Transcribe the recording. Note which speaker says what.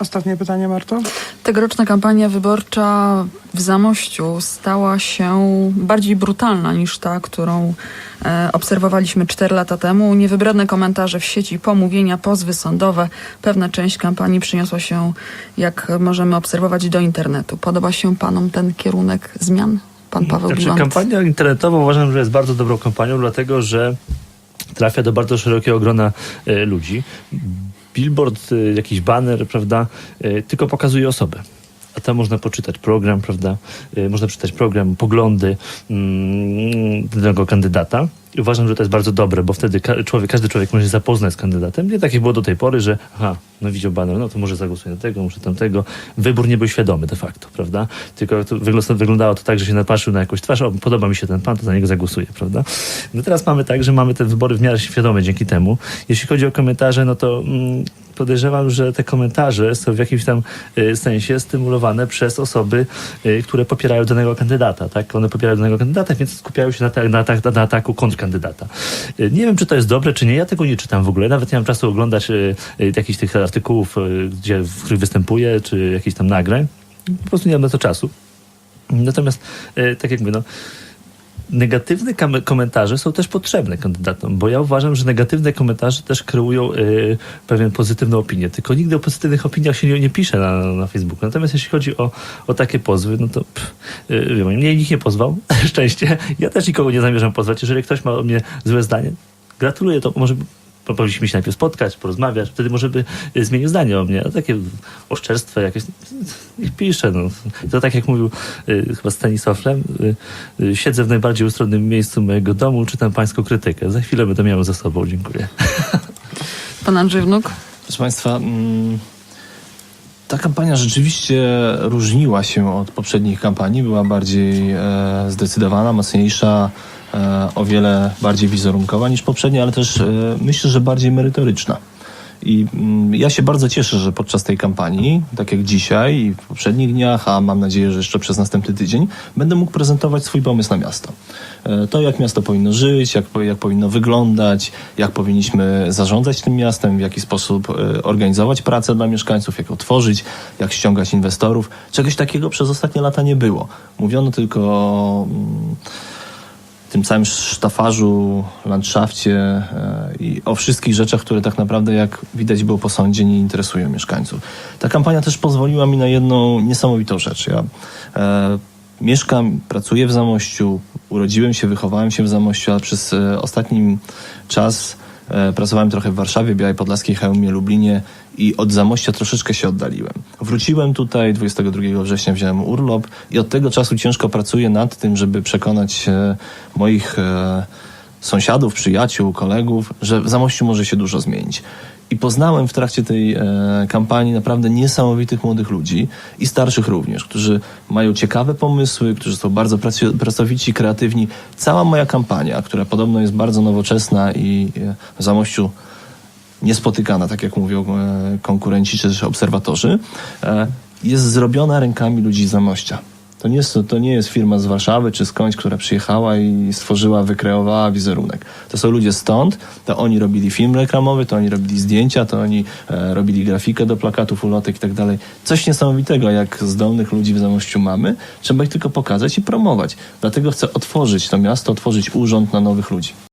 Speaker 1: Ostatnie pytanie, Marto.
Speaker 2: Tegoroczna kampania wyborcza w Zamościu stała się bardziej brutalna niż ta, którą e, obserwowaliśmy 4 lata temu. Niewybredne komentarze w sieci, pomówienia, pozwy sądowe. Pewna część kampanii przyniosła się, jak możemy obserwować, do internetu. Podoba się panom ten kierunek zmian? Pan Paweł
Speaker 3: Znaczy,
Speaker 2: Bilant.
Speaker 3: kampania internetowa uważam, że jest bardzo dobrą kampanią, dlatego że trafia do bardzo szerokiego grona e, ludzi. Billboard, e, jakiś banner, prawda, e, tylko pokazuje osobę. A tam można poczytać program, prawda? E, Można przeczytać program, poglądy mm, danego kandydata. Uważam, że to jest bardzo dobre, bo wtedy ka- człowiek, każdy człowiek może się zapoznać z kandydatem. Nie tak jak było do tej pory, że aha, no widział banner, no to może zagłosuję na tego, muszę tamtego. Wybór nie był świadomy de facto, prawda? Tylko to wygląda- wyglądało to tak, że się napatrzył na jakąś twarz, o, podoba mi się ten pan, to za niego zagłosuję, prawda? No teraz mamy tak, że mamy te wybory w miarę świadome dzięki temu. Jeśli chodzi o komentarze, no to mm, podejrzewam, że te komentarze są w jakimś tam y, sensie stymulowane przez osoby, y, które popierają danego kandydata, tak? One popierają danego kandydata, więc skupiają się na, na, ta, na ataku kontrkandydata. Y, Nie wiem, czy to jest dobre, czy nie. Ja tego nie czytam w ogóle. Nawet nie mam czasu oglądać jakichś tych artykułów, gdzie, w których występuję, czy jakichś tam nagrań. Po prostu nie mam na to czasu. Natomiast, tak jak mówię, no, negatywne komentarze są też potrzebne kandydatom, bo ja uważam, że negatywne komentarze też kreują y, pewien pozytywną opinię. Tylko nigdy o pozytywnych opiniach się nie, nie pisze na, na Facebooku. Natomiast jeśli chodzi o, o takie pozwy, no to pff, y, wie pani, mnie nikt nie pozwał, szczęście. Ja też nikogo nie zamierzam pozwać. Jeżeli ktoś ma o mnie złe zdanie, gratuluję, to może powinniśmy się najpierw spotkać, porozmawiać, wtedy może by y, zmienił zdanie o mnie. A takie oszczerstwo jakieś, niech pisze. No. To tak jak mówił y, chyba Stanisław Lem, y, y, siedzę w najbardziej ustronnym miejscu mojego domu, czytam pańską krytykę. Za chwilę będę miał ze sobą. Dziękuję.
Speaker 2: Pan Andrzej Wnuk?
Speaker 4: Proszę Państwa, mm, ta kampania rzeczywiście różniła się od poprzednich kampanii. Była bardziej e, zdecydowana, mocniejsza, o wiele bardziej wizerunkowa niż poprzednia, ale też e, myślę, że bardziej merytoryczna. I mm, ja się bardzo cieszę, że podczas tej kampanii, tak jak dzisiaj i w poprzednich dniach, a mam nadzieję, że jeszcze przez następny tydzień, będę mógł prezentować swój pomysł na miasto. E, To, jak miasto powinno żyć, jak, jak powinno wyglądać, jak powinniśmy zarządzać tym miastem, w jaki sposób e, organizować pracę dla mieszkańców, jak ją tworzyć, jak ściągać inwestorów. Czegoś takiego przez ostatnie lata nie było. Mówiono tylko mm, tym całym sztafarzu, landszafcie e, i o wszystkich rzeczach, które tak naprawdę, jak widać było po sądzie, nie interesują mieszkańców. Ta kampania też pozwoliła mi na jedną niesamowitą rzecz. Ja e, mieszkam, pracuję w Zamościu, urodziłem się, wychowałem się w Zamościu, ale przez e, ostatni czas e, pracowałem trochę w Warszawie, Białej Podlaskiej, Chełmie, Lublinie i od Zamościa troszeczkę się oddaliłem. Wróciłem tutaj, 22 września wziąłem urlop i od tego czasu ciężko pracuję nad tym, żeby przekonać e, moich e, sąsiadów, przyjaciół, kolegów, że w Zamościu może się dużo zmienić. I poznałem w trakcie tej e, kampanii naprawdę niesamowitych młodych ludzi i starszych również, którzy mają ciekawe pomysły, którzy są bardzo pracowici, kreatywni. Cała moja kampania, która podobno jest bardzo nowoczesna i e, w Zamościu niespotykana, tak jak mówią e, konkurenci czy też obserwatorzy, e, jest zrobiona rękami ludzi z Zamościa. To nie, jest, to nie jest firma z Warszawy czy skądś, która przyjechała i stworzyła, wykreowała wizerunek. To są ludzie stąd, to oni robili film reklamowy, to oni robili zdjęcia, to oni e, robili grafikę do plakatów, ulotek i tak dalej. Coś niesamowitego, jak zdolnych ludzi w Zamościu mamy, trzeba ich tylko pokazać i promować. Dlatego chcę otworzyć to miasto, otworzyć urząd na nowych ludzi.